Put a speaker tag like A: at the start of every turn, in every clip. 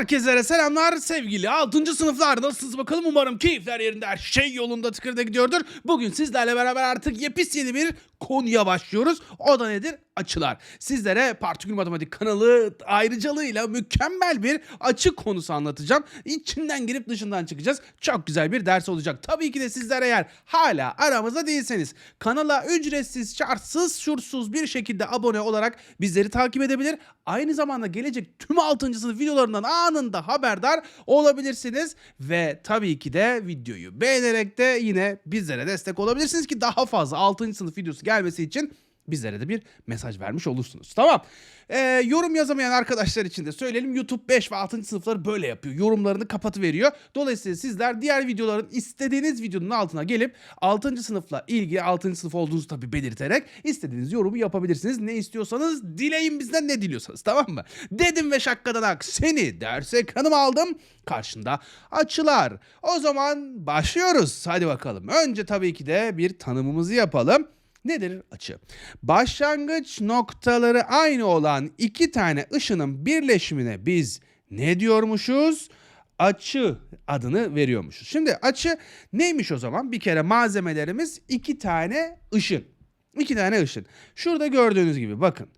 A: Herkese selamlar sevgili 6. sınıflar nasılsınız bakalım umarım keyifler yerinde her şey yolunda tıkırda gidiyordur. Bugün sizlerle beraber artık yepis yeni bir konuya başlıyoruz. O da nedir? Açılar. Sizlere Partikül Matematik kanalı ayrıcalığıyla mükemmel bir açı konusu anlatacağım. İçinden girip dışından çıkacağız. Çok güzel bir ders olacak. Tabii ki de sizler eğer hala aramızda değilseniz kanala ücretsiz, şartsız, şursuz bir şekilde abone olarak bizleri takip edebilir. Aynı zamanda gelecek tüm 6. sınıf videolarından anında haberdar olabilirsiniz. Ve tabii ki de videoyu beğenerek de yine bizlere destek olabilirsiniz ki daha fazla 6. sınıf videosu gelmesi için bizlere de bir mesaj vermiş olursunuz. Tamam. Ee, yorum yazamayan arkadaşlar için de söyleyelim. YouTube 5 ve 6. sınıfları böyle yapıyor. Yorumlarını kapatıveriyor. Dolayısıyla sizler diğer videoların istediğiniz videonun altına gelip 6. sınıfla ilgili 6. sınıf olduğunuzu tabii belirterek istediğiniz yorumu yapabilirsiniz. Ne istiyorsanız dileyin bizden ne diliyorsanız tamam mı? Dedim ve şakkadan ak seni ders ekranıma aldım. Karşında açılar. O zaman başlıyoruz. Hadi bakalım. Önce tabii ki de bir tanımımızı yapalım. Nedir açı? Başlangıç noktaları aynı olan iki tane ışının birleşimine biz ne diyormuşuz? Açı adını veriyormuşuz. Şimdi açı neymiş o zaman? Bir kere malzemelerimiz iki tane ışın. İki tane ışın. Şurada gördüğünüz gibi bakın.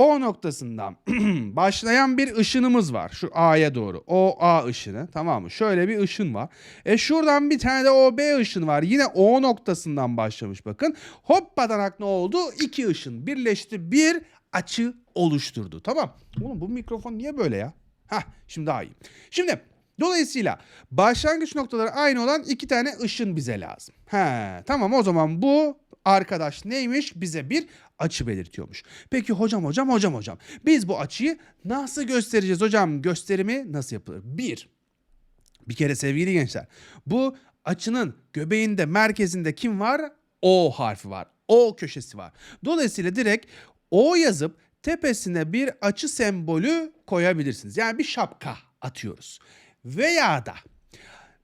A: O noktasından başlayan bir ışınımız var. Şu A'ya doğru. O A ışını. Tamam mı? Şöyle bir ışın var. E şuradan bir tane de O B ışını var. Yine O noktasından başlamış bakın. Hoppadanak ne oldu? İki ışın birleşti. Bir açı oluşturdu. Tamam. Oğlum bu mikrofon niye böyle ya? Hah şimdi daha iyi. Şimdi Dolayısıyla başlangıç noktaları aynı olan iki tane ışın bize lazım. He, tamam o zaman bu arkadaş neymiş? Bize bir açı belirtiyormuş. Peki hocam hocam hocam hocam. Biz bu açıyı nasıl göstereceğiz hocam? Gösterimi nasıl yapılır? Bir, bir kere sevgili gençler bu açının göbeğinde merkezinde kim var? O harfi var. O köşesi var. Dolayısıyla direkt O yazıp tepesine bir açı sembolü koyabilirsiniz. Yani bir şapka atıyoruz. Veya da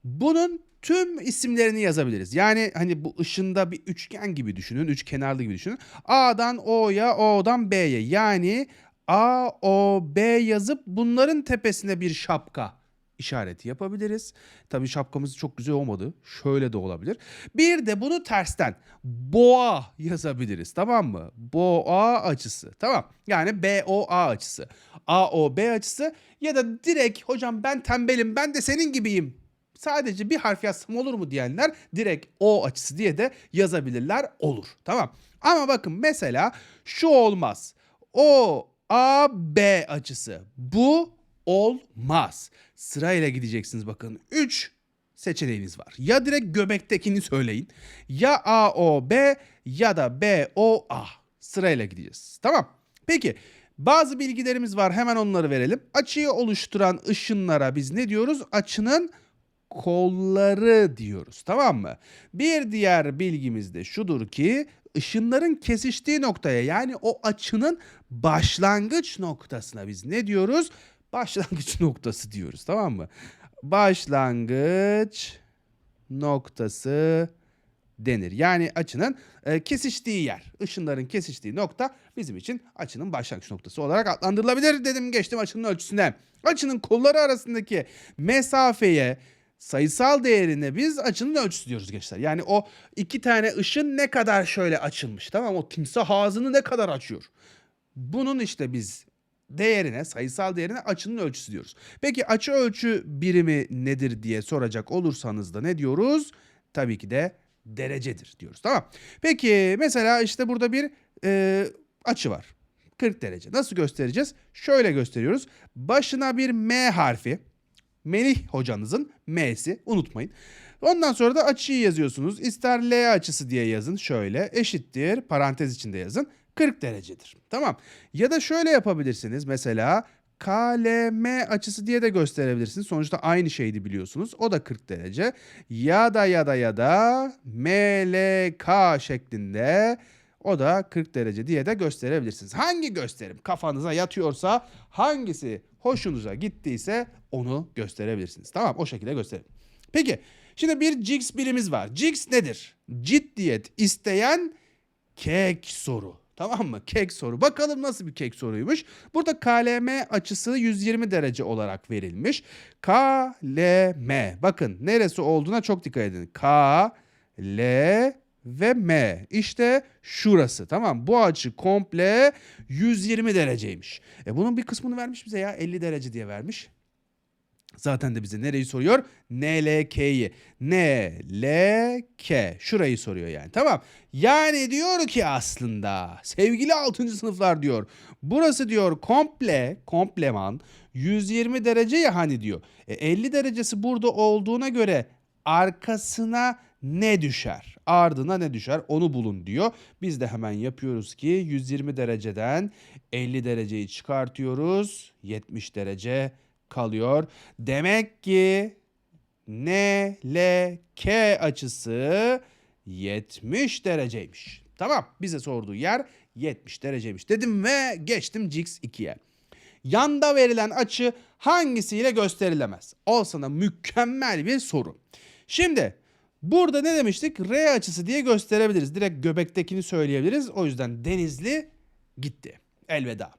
A: bunun tüm isimlerini yazabiliriz. Yani hani bu ışında bir üçgen gibi düşünün. Üç kenarlı gibi düşünün. A'dan O'ya, O'dan B'ye. Yani A, O, B yazıp bunların tepesine bir şapka işareti yapabiliriz. Tabii şapkamız çok güzel olmadı. Şöyle de olabilir. Bir de bunu tersten boğa yazabiliriz. Tamam mı? Boğa açısı. Tamam. Yani BOA açısı. AOB açısı ya da direkt hocam ben tembelim ben de senin gibiyim. Sadece bir harf yazsam olur mu diyenler direkt O açısı diye de yazabilirler. Olur. Tamam. Ama bakın mesela şu olmaz. O A B açısı. Bu olmaz. Sırayla gideceksiniz bakın. 3 seçeneğiniz var. Ya direkt göbektekini söyleyin. Ya A O B ya da B O A. Sırayla gideceğiz. Tamam. Peki bazı bilgilerimiz var. Hemen onları verelim. Açıyı oluşturan ışınlara biz ne diyoruz? Açının kolları diyoruz. Tamam mı? Bir diğer bilgimiz de şudur ki ışınların kesiştiği noktaya yani o açının başlangıç noktasına biz ne diyoruz? Başlangıç noktası diyoruz. Tamam mı? Başlangıç noktası denir. Yani açının e, kesiştiği yer, ışınların kesiştiği nokta bizim için açının başlangıç noktası olarak adlandırılabilir. Dedim geçtim açının ölçüsüne. Açının kolları arasındaki mesafeye sayısal değerine biz açının ölçüsü diyoruz gençler. Yani o iki tane ışın ne kadar şöyle açılmış tamam O timsah ağzını ne kadar açıyor. Bunun işte biz değerine, sayısal değerine açının ölçüsü diyoruz. Peki açı ölçü birimi nedir diye soracak olursanız da ne diyoruz? Tabii ki de derecedir diyoruz. Tamam. Peki mesela işte burada bir e, açı var. 40 derece. Nasıl göstereceğiz? Şöyle gösteriyoruz. Başına bir M harfi. Melih hocanızın M'si unutmayın. Ondan sonra da açıyı yazıyorsunuz. İster L açısı diye yazın şöyle eşittir parantez içinde yazın 40 derecedir. Tamam. Ya da şöyle yapabilirsiniz mesela KLM açısı diye de gösterebilirsiniz. Sonuçta aynı şeydi biliyorsunuz. O da 40 derece. Ya da ya da ya da MLK şeklinde o da 40 derece diye de gösterebilirsiniz. Hangi gösterim kafanıza yatıyorsa, hangisi hoşunuza gittiyse onu gösterebilirsiniz. Tamam o şekilde gösterin. Peki şimdi bir Jigs birimiz var. Jigs nedir? Ciddiyet isteyen kek soru. Tamam mı? Kek soru. Bakalım nasıl bir kek soruymuş. Burada KLM açısı 120 derece olarak verilmiş. KLM. Bakın neresi olduğuna çok dikkat edin. K, L ve M. İşte şurası. Tamam Bu açı komple 120 dereceymiş. E bunun bir kısmını vermiş bize ya. 50 derece diye vermiş. Zaten de bize nereyi soruyor? NLK'yi. NLK. Şurayı soruyor yani. Tamam. Yani diyor ki aslında sevgili 6. sınıflar diyor. Burası diyor komple, kompleman 120 derece ya hani diyor. E, 50 derecesi burada olduğuna göre arkasına ne düşer? Ardına ne düşer? Onu bulun diyor. Biz de hemen yapıyoruz ki 120 dereceden 50 dereceyi çıkartıyoruz. 70 derece kalıyor. Demek ki NLK açısı 70 dereceymiş. Tamam bize sorduğu yer 70 dereceymiş dedim ve geçtim Cix 2'ye. Yanda verilen açı hangisiyle gösterilemez? Al sana mükemmel bir soru. Şimdi burada ne demiştik? R açısı diye gösterebiliriz. Direkt göbektekini söyleyebiliriz. O yüzden Denizli gitti. Elveda.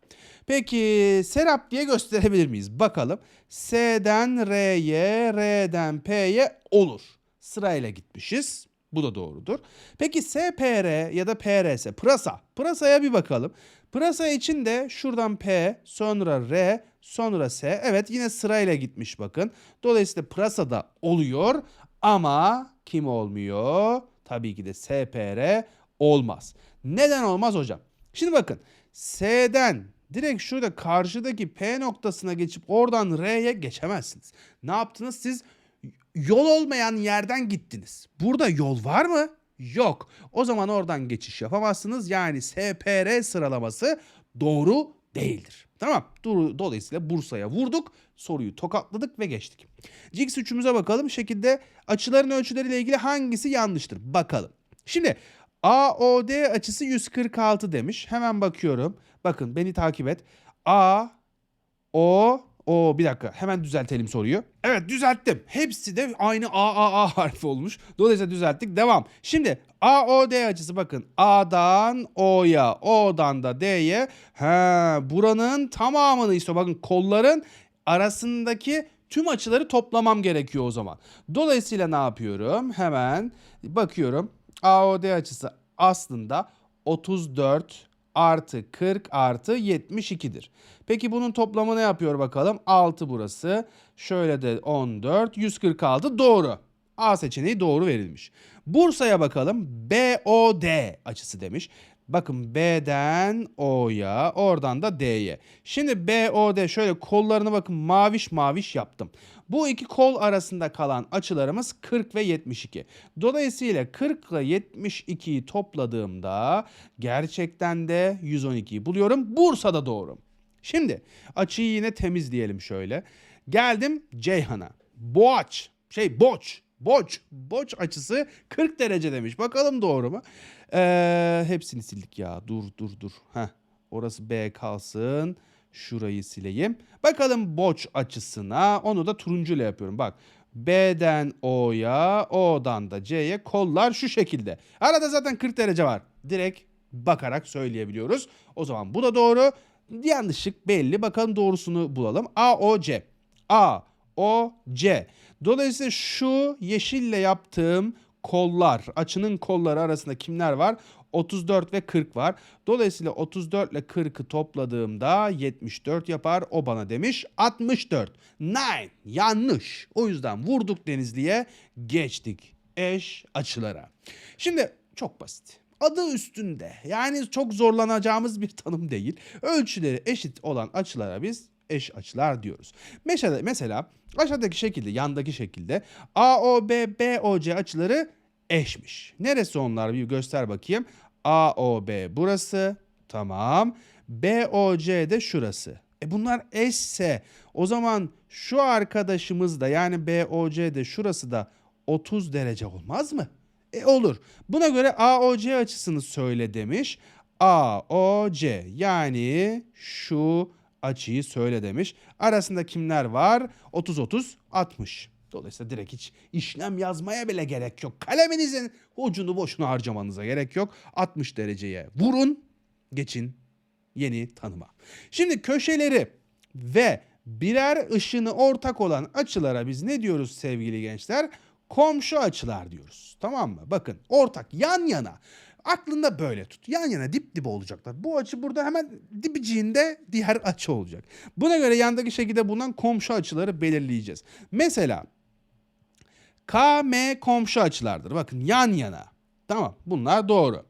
A: Peki Serap diye gösterebilir miyiz? Bakalım. S'den R'ye, R'den P'ye olur. Sırayla gitmişiz. Bu da doğrudur. Peki SPR ya da PRS, pırasa. Pırasaya bir bakalım. Pırasa için de şuradan P, sonra R, sonra S. Evet yine sırayla gitmiş bakın. Dolayısıyla pırasa da oluyor ama kim olmuyor? Tabii ki de SPR olmaz. Neden olmaz hocam? Şimdi bakın S'den direkt şurada karşıdaki P noktasına geçip oradan R'ye geçemezsiniz. Ne yaptınız? Siz yol olmayan yerden gittiniz. Burada yol var mı? Yok. O zaman oradan geçiş yapamazsınız. Yani SPR sıralaması doğru değildir. Tamam. Dolayısıyla Bursa'ya vurduk. Soruyu tokatladık ve geçtik. Cix 3'ümüze bakalım. Şekilde açıların ölçüleriyle ilgili hangisi yanlıştır? Bakalım. Şimdi AOD açısı 146 demiş. Hemen bakıyorum. Bakın beni takip et. A, O, o bir dakika hemen düzeltelim soruyu. Evet düzelttim. Hepsi de aynı A A A harfi olmuş. Dolayısıyla düzelttik. Devam. Şimdi A O D açısı bakın. A'dan O'ya, O'dan da D'ye. Ha, buranın tamamını istiyor. Bakın kolların arasındaki tüm açıları toplamam gerekiyor o zaman. Dolayısıyla ne yapıyorum? Hemen bakıyorum. AOD açısı aslında 34 artı 40 artı 72'dir. Peki bunun toplamı ne yapıyor bakalım? 6 burası. Şöyle de 14. 146 doğru. A seçeneği doğru verilmiş. Bursa'ya bakalım. BOD açısı demiş. Bakın B'den O'ya, oradan da D'ye. Şimdi BOD şöyle kollarını bakın maviş maviş yaptım. Bu iki kol arasında kalan açılarımız 40 ve 72. Dolayısıyla 40 ile 72'yi topladığımda gerçekten de 112'yi buluyorum. Bursa'da doğru. Şimdi açıyı yine temizleyelim şöyle. Geldim Ceyhan'a. Boğaç, şey boç, boç, boç açısı 40 derece demiş. Bakalım doğru mu? Ee, hepsini sildik ya. Dur dur dur. Heh, orası B kalsın. Şurayı sileyim. Bakalım boç açısına. Onu da turuncu ile yapıyorum. Bak. B'den O'ya, O'dan da C'ye kollar şu şekilde. Arada zaten 40 derece var. Direkt bakarak söyleyebiliyoruz. O zaman bu da doğru. Yanlışlık belli. Bakalım doğrusunu bulalım. A, O, C. A, O, C. Dolayısıyla şu yeşille yaptığım kollar, açının kolları arasında kimler var? 34 ve 40 var. Dolayısıyla 34 ile 40'ı topladığımda 74 yapar. O bana demiş 64. Nine. Yanlış. O yüzden vurduk Denizli'ye geçtik eş açılara. Şimdi çok basit. Adı üstünde. Yani çok zorlanacağımız bir tanım değil. Ölçüleri eşit olan açılara biz eş açılar diyoruz. Mesela, mesela aşağıdaki şekilde, yandaki şekilde AOB, BOC açıları eşmiş. Neresi onlar bir göster bakayım. AOB burası. Tamam. BOC de şurası. E bunlar eşse o zaman şu arkadaşımız da yani BOC de şurası da 30 derece olmaz mı? E olur. Buna göre AOC açısını söyle demiş. AOC yani şu açıyı söyle demiş. Arasında kimler var? 30 30 60. Dolayısıyla direkt hiç işlem yazmaya bile gerek yok. Kaleminizin ucunu boşuna harcamanıza gerek yok. 60 dereceye vurun geçin yeni tanıma. Şimdi köşeleri ve birer ışını ortak olan açılara biz ne diyoruz sevgili gençler? Komşu açılar diyoruz. Tamam mı? Bakın ortak yan yana. Aklında böyle tut. Yan yana dip dibe olacaklar. Bu açı burada hemen dibiciğinde diğer açı olacak. Buna göre yandaki şekilde bulunan komşu açıları belirleyeceğiz. Mesela KM komşu açılardır. Bakın yan yana. Tamam bunlar doğru.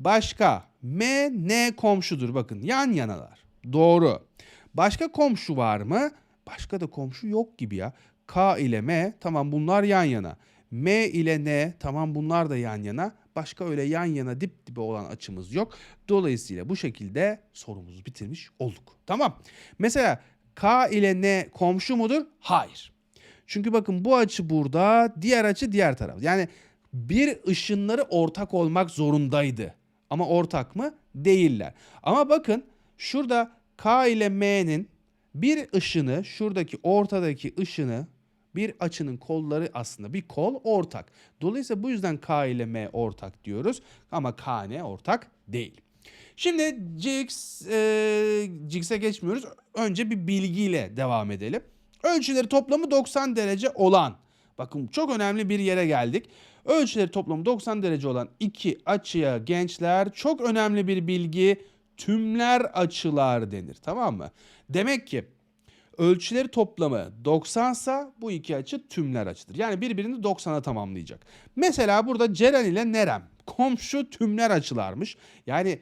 A: Başka MN komşudur. Bakın yan yanalar. Doğru. Başka komşu var mı? Başka da komşu yok gibi ya. K ile M tamam bunlar yan yana. M ile N tamam bunlar da yan yana. Başka öyle yan yana dip dibe olan açımız yok. Dolayısıyla bu şekilde sorumuzu bitirmiş olduk. Tamam. Mesela K ile N komşu mudur? Hayır. Çünkü bakın bu açı burada, diğer açı diğer taraf. Yani bir ışınları ortak olmak zorundaydı. Ama ortak mı? Değiller. Ama bakın şurada K ile M'nin bir ışını, şuradaki ortadaki ışını bir açının kolları aslında bir kol ortak. Dolayısıyla bu yüzden K ile M ortak diyoruz ama KN ortak değil. Şimdi GX, e, geçmiyoruz. Önce bir bilgiyle devam edelim. Ölçüleri toplamı 90 derece olan. Bakın çok önemli bir yere geldik. Ölçüleri toplamı 90 derece olan iki açıya gençler çok önemli bir bilgi tümler açılar denir. Tamam mı? Demek ki ölçüleri toplamı 90 sa bu iki açı tümler açıdır. Yani birbirini 90'a tamamlayacak. Mesela burada Ceren ile Nerem komşu tümler açılarmış. Yani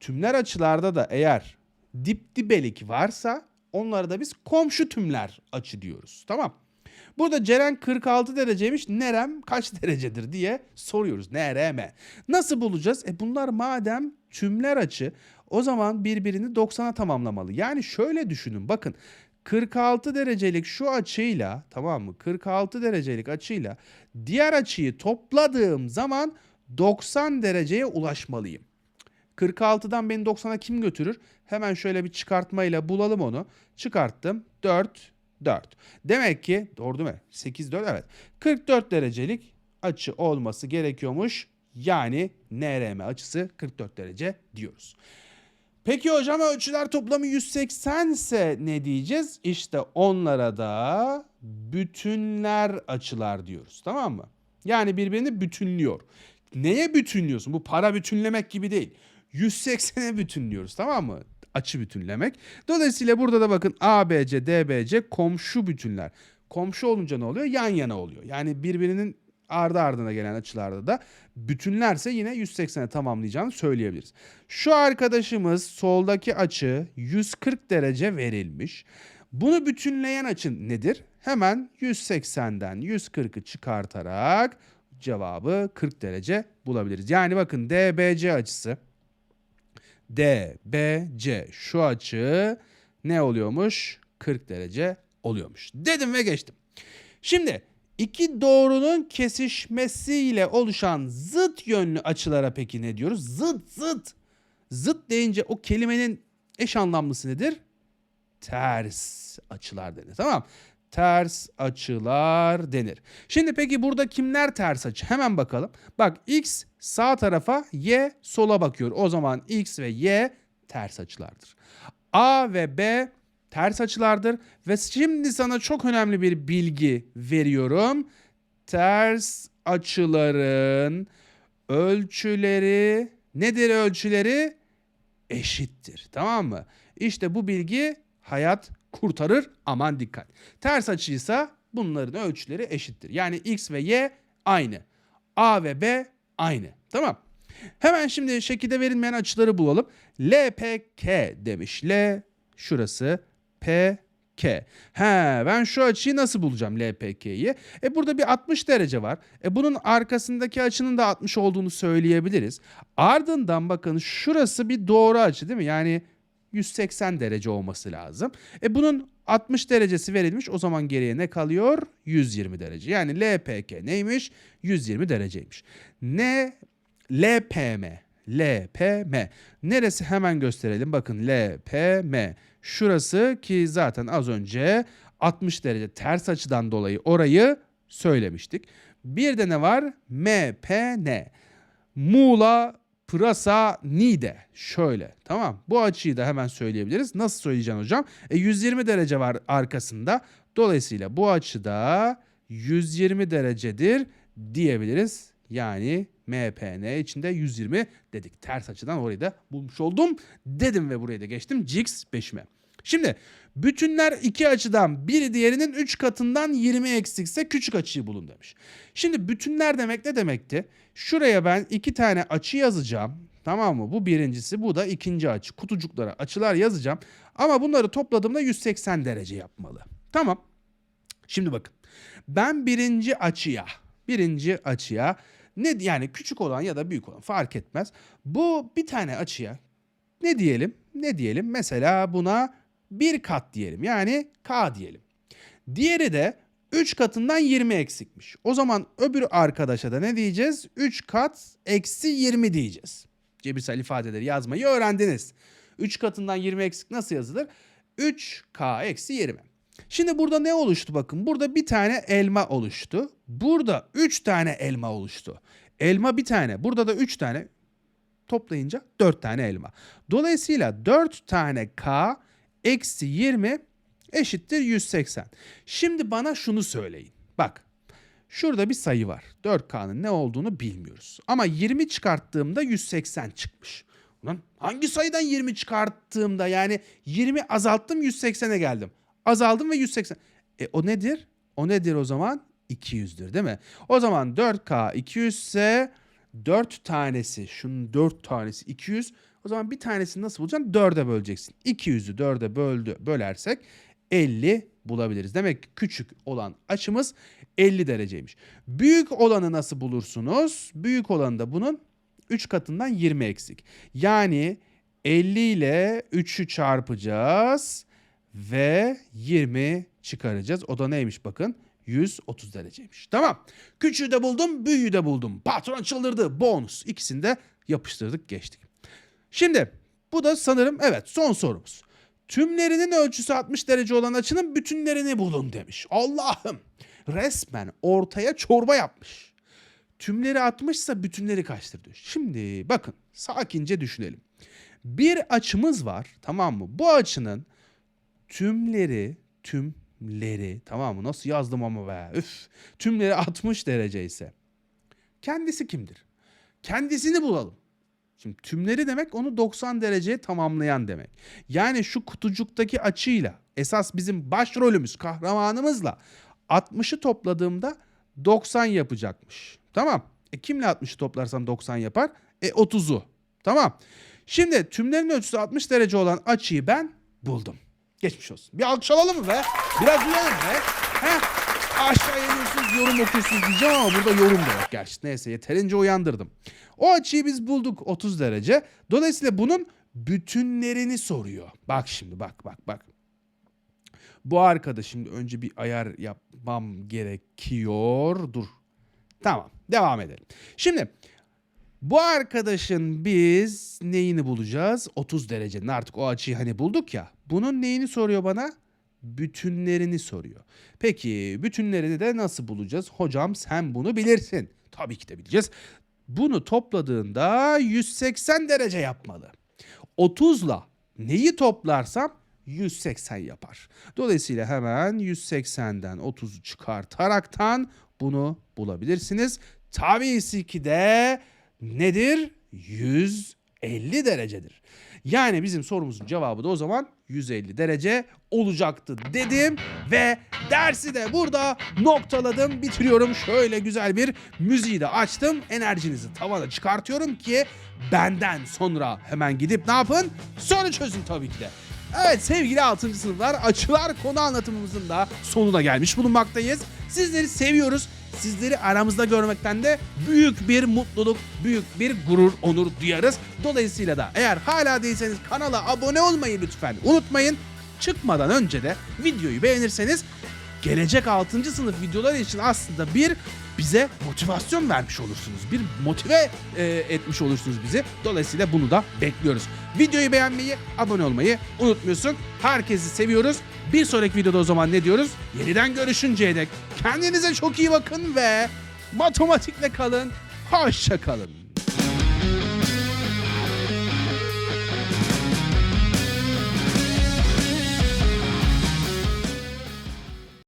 A: tümler açılarda da eğer dip dibelik varsa onlara da biz komşu tümler açı diyoruz. Tamam. Burada Ceren 46 dereceymiş. Nerem kaç derecedir diye soruyoruz. Nereme. Nasıl bulacağız? E bunlar madem tümler açı o zaman birbirini 90'a tamamlamalı. Yani şöyle düşünün bakın 46 derecelik şu açıyla tamam mı? 46 derecelik açıyla diğer açıyı topladığım zaman 90 dereceye ulaşmalıyım. 46'dan beni 90'a kim götürür? Hemen şöyle bir çıkartmayla bulalım onu. Çıkarttım. 4, 4. Demek ki doğru değil mi? 8, 4 evet. 44 derecelik açı olması gerekiyormuş. Yani NRM açısı 44 derece diyoruz. Peki hocam ölçüler toplamı 180 ise ne diyeceğiz? İşte onlara da bütünler açılar diyoruz. Tamam mı? Yani birbirini bütünlüyor. Neye bütünlüyorsun? Bu para bütünlemek gibi değil. 180'e bütünlüyoruz tamam mı? Açı bütünlemek. Dolayısıyla burada da bakın ABC, DBC komşu bütünler. Komşu olunca ne oluyor? Yan yana oluyor. Yani birbirinin ardı ardına gelen açılarda da bütünlerse yine 180'e tamamlayacağını söyleyebiliriz. Şu arkadaşımız soldaki açı 140 derece verilmiş. Bunu bütünleyen açı nedir? Hemen 180'den 140'ı çıkartarak cevabı 40 derece bulabiliriz. Yani bakın DBC açısı DBC şu açı ne oluyormuş? 40 derece oluyormuş. Dedim ve geçtim. Şimdi iki doğrunun kesişmesiyle oluşan zıt yönlü açılara peki ne diyoruz? Zıt zıt. Zıt deyince o kelimenin eş anlamlısı nedir? Ters açılar denir. Tamam. Ters açılar denir. Şimdi peki burada kimler ters açı? Hemen bakalım. Bak x sağ tarafa, y sola bakıyor. O zaman x ve y ters açılardır. A ve B ters açılardır ve şimdi sana çok önemli bir bilgi veriyorum. Ters açıların ölçüleri nedir ölçüleri? Eşittir. Tamam mı? İşte bu bilgi hayat kurtarır. Aman dikkat. Ters açıysa bunların ölçüleri eşittir. Yani x ve y aynı. A ve B aynı. Tamam. Hemen şimdi şekilde verilmeyen açıları bulalım. LPK demiş. L şurası P K. He ben şu açıyı nasıl bulacağım LPK'yi? E burada bir 60 derece var. E bunun arkasındaki açının da 60 olduğunu söyleyebiliriz. Ardından bakın şurası bir doğru açı değil mi? Yani 180 derece olması lazım. E bunun 60 derecesi verilmiş. O zaman geriye ne kalıyor? 120 derece. Yani LPK neymiş? 120 dereceymiş. Ne LPM LPM. Neresi hemen gösterelim. Bakın LPM. Şurası ki zaten az önce 60 derece ters açıdan dolayı orayı söylemiştik. Bir de ne var? MPN. Muğla pırasa nide. Şöyle tamam. Bu açıyı da hemen söyleyebiliriz. Nasıl söyleyeceğim hocam? E, 120 derece var arkasında. Dolayısıyla bu açıda 120 derecedir diyebiliriz. Yani MPN içinde 120 dedik. Ters açıdan orayı da bulmuş oldum dedim ve buraya da geçtim. Cx 5'ime. Şimdi bütünler iki açıdan biri diğerinin 3 katından 20 eksikse küçük açıyı bulun demiş. Şimdi bütünler demek ne demekti? Şuraya ben iki tane açı yazacağım. Tamam mı? Bu birincisi bu da ikinci açı. Kutucuklara açılar yazacağım. Ama bunları topladığımda 180 derece yapmalı. Tamam. Şimdi bakın. Ben birinci açıya, birinci açıya ne yani küçük olan ya da büyük olan fark etmez. Bu bir tane açıya ne diyelim? Ne diyelim? Mesela buna bir kat diyelim. Yani K diyelim. Diğeri de 3 katından 20 eksikmiş. O zaman öbür arkadaşa da ne diyeceğiz? 3 kat eksi 20 diyeceğiz. Cebirsel ifadeleri yazmayı öğrendiniz. 3 katından 20 eksik nasıl yazılır? 3K eksi 20. Şimdi burada ne oluştu bakın. Burada bir tane elma oluştu. Burada 3 tane elma oluştu. Elma bir tane. Burada da 3 tane. Toplayınca 4 tane elma. Dolayısıyla 4 tane K eksi 20 eşittir 180. Şimdi bana şunu söyleyin. Bak şurada bir sayı var. 4K'nın ne olduğunu bilmiyoruz. Ama 20 çıkarttığımda 180 çıkmış. Ulan hangi sayıdan 20 çıkarttığımda yani 20 azalttım 180'e geldim. Azaldım ve 180. E o nedir? O nedir o zaman? 200'dür değil mi? O zaman 4K 200 ise 4 tanesi şunun 4 tanesi 200. O zaman bir tanesini nasıl bulacaksın? 4'e böleceksin. 200'ü 4'e böldü, bölersek 50 bulabiliriz. Demek ki küçük olan açımız 50 dereceymiş. Büyük olanı nasıl bulursunuz? Büyük olanı da bunun 3 katından 20 eksik. Yani 50 ile 3'ü çarpacağız ve 20 çıkaracağız. O da neymiş bakın? 130 dereceymiş. Tamam. Küçüğü de buldum, büyüğü de buldum. Patron çıldırdı. Bonus. İkisini de yapıştırdık, geçtik. Şimdi bu da sanırım evet son sorumuz. Tümlerinin ölçüsü 60 derece olan açının bütünlerini bulun demiş. Allah'ım resmen ortaya çorba yapmış. Tümleri 60 ise bütünleri kaçtır diyor. Şimdi bakın sakince düşünelim. Bir açımız var tamam mı? Bu açının tümleri tümleri tamam mı? Nasıl yazdım ama be. Üf. Tümleri 60 derece ise kendisi kimdir? Kendisini bulalım. Şimdi tümleri demek onu 90 dereceye tamamlayan demek. Yani şu kutucuktaki açıyla esas bizim başrolümüz kahramanımızla 60'ı topladığımda 90 yapacakmış. Tamam. E kimle 60'ı toplarsam 90 yapar? E 30'u. Tamam. Şimdi tümlerin ölçüsü 60 derece olan açıyı ben buldum. Geçmiş olsun. Bir alkış alalım mı be? Biraz uyanın be. Heh. Aşağı iniyorsunuz yorum okuyorsunuz diyeceğim ama burada yorum da yok gerçi. Neyse yeterince uyandırdım. O açıyı biz bulduk 30 derece. Dolayısıyla bunun bütünlerini soruyor. Bak şimdi bak bak bak. Bu arkada şimdi önce bir ayar yapmam gerekiyor. Dur. Tamam devam edelim. Şimdi bu arkadaşın biz neyini bulacağız? 30 derecenin artık o açıyı hani bulduk ya. Bunun neyini soruyor bana? Bütünlerini soruyor. Peki bütünlerini de nasıl bulacağız? Hocam sen bunu bilirsin. Tabii ki de bileceğiz. Bunu topladığında 180 derece yapmalı. 30'la neyi toplarsam 180 yapar. Dolayısıyla hemen 180'den 30'u çıkartaraktan bunu bulabilirsiniz. Tabii ki de nedir? 150 derecedir. Yani bizim sorumuzun cevabı da o zaman 150 derece olacaktı dedim ve dersi de burada noktaladım bitiriyorum. Şöyle güzel bir müziği de açtım. Enerjinizi tavana çıkartıyorum ki benden sonra hemen gidip ne yapın? Soru çözün tabii ki de. Evet sevgili 6. sınıflar açılar konu anlatımımızın da sonuna gelmiş bulunmaktayız. Sizleri seviyoruz. Sizleri aramızda görmekten de büyük bir mutluluk, büyük bir gurur, onur duyarız. Dolayısıyla da eğer hala değilseniz kanala abone olmayı lütfen unutmayın. Çıkmadan önce de videoyu beğenirseniz gelecek 6. sınıf videoları için aslında bir bize motivasyon vermiş olursunuz. Bir motive e, etmiş olursunuz bizi. Dolayısıyla bunu da bekliyoruz. Videoyu beğenmeyi, abone olmayı unutmuyorsun. Herkesi seviyoruz. Bir sonraki videoda o zaman ne diyoruz? Yeniden görüşünceye dek kendinize çok iyi bakın ve matematikle kalın. Hoşça kalın.